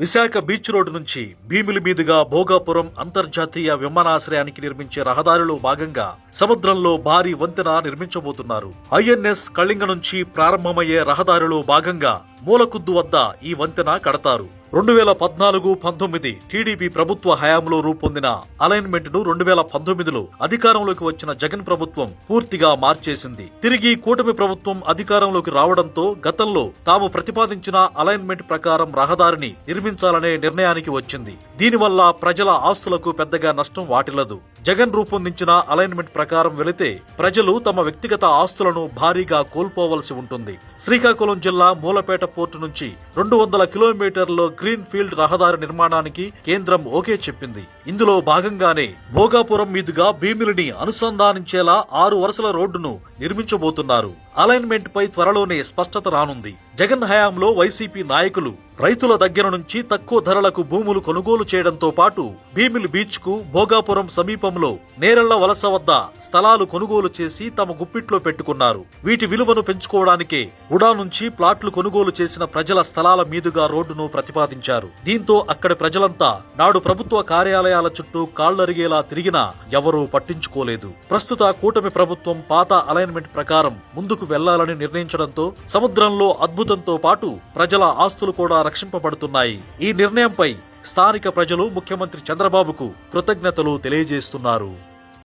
Visakha beach road నుంచి భీమిలి మీదుగా భోగాపురం అంతర్జాతీయ విమానాశ్రయానికి నిర్మించే రహదారిలో భాగంగా సముద్రంలో భారీ వంతెన నిర్మించబోతున్నారు. ఐఎన్ఎస్ కళింగ నుంచి ప్రారంభమయ్యే రహదారిలో భాగంగా మూలకుద్దు వద్ద ఈ వంతెన కడతారు. రెండు వేల పద్నాలుగు పంతొమ్మిది టీడీపీ ప్రభుత్వ హయాంలో రూపొందిన అలైన్మెంట్ను రెండు వేల పంతొమ్మిదిలో అధికారంలోకి వచ్చిన జగన్ ప్రభుత్వం పూర్తిగా మార్చేసింది. తిరిగి కూటమి ప్రభుత్వం అధికారంలోకి రావడంతో గతంలో తాము ప్రతిపాదించిన అలైన్మెంట్ ప్రకారం రహదారిని నిర్మించాలనే నిర్ణయానికి వచ్చింది. దీనివల్ల ప్రజల ఆస్తులకు పెద్దగా నష్టం వాటిల్లదు. జగన్ రూపొందించిన అలైన్మెంట్ ప్రకారం వెళితే ప్రజలు తమ వ్యక్తిగత ఆస్తులను భారీగా కోల్పోవలసి ఉంటుంది. శ్రీకాకుళం జిల్లా మూలపేట పోర్టు నుంచి రెండు వందల కిలోమీటర్ల గ్రీన్ ఫీల్డ్ రహదారి నిర్మాణానికి కేంద్రం ఓకే చెప్పింది. ఇందులో భాగంగానే భోగాపురం మీదుగా భీమిలిని అనుసంధానించేలా ఆరు వరుసల రోడ్డును నిర్మించబోతున్నారు. అలైన్మెంట్ పై త్వరలోనే స్పష్టత రానుంది. జగన్ హయాంలో వైసీపీ నాయకులు రైతుల దగ్గర నుంచి తక్కువ ధరలకు భూములు కొనుగోలు చేయడంతో పాటు భీమిలి బీచ్కు భోగాపురం సమీపంలో నేరళ్ళ వలస వద్ద స్థలాలు కొనుగోలు చేసి తమ గుప్పిట్లో పెట్టుకున్నారు. వీటి విలువను పెంచుకోవడానికే ఉడా నుంచి ప్లాట్లు కొనుగోలు చేసిన ప్రజల స్థలాల మీదుగా రోడ్డును ప్రతిపాదించారు. దీంతో అక్కడి ప్రజలంతా నాడు ప్రభుత్వ కార్యాలయాల చుట్టూ కాళ్ళరిగేలా తిరిగినా ఎవరూ పట్టించుకోలేదు. ప్రస్తుత కూటమి ప్రభుత్వం పాత అలైన్మెంట్ ప్రకారం ముందుకు వెళ్ళాలని నిర్ణయించడంతో సముద్రంలో అద్భుతంతో పాటు ప్రజల ఆస్తులు కూడా రక్షింపబడుతున్నాయి. ఈ నిర్ణయంపై స్థానిక ప్రజలు ముఖ్యమంత్రి చంద్రబాబుకు కృతజ్ఞతలు తెలియజేస్తున్నారు.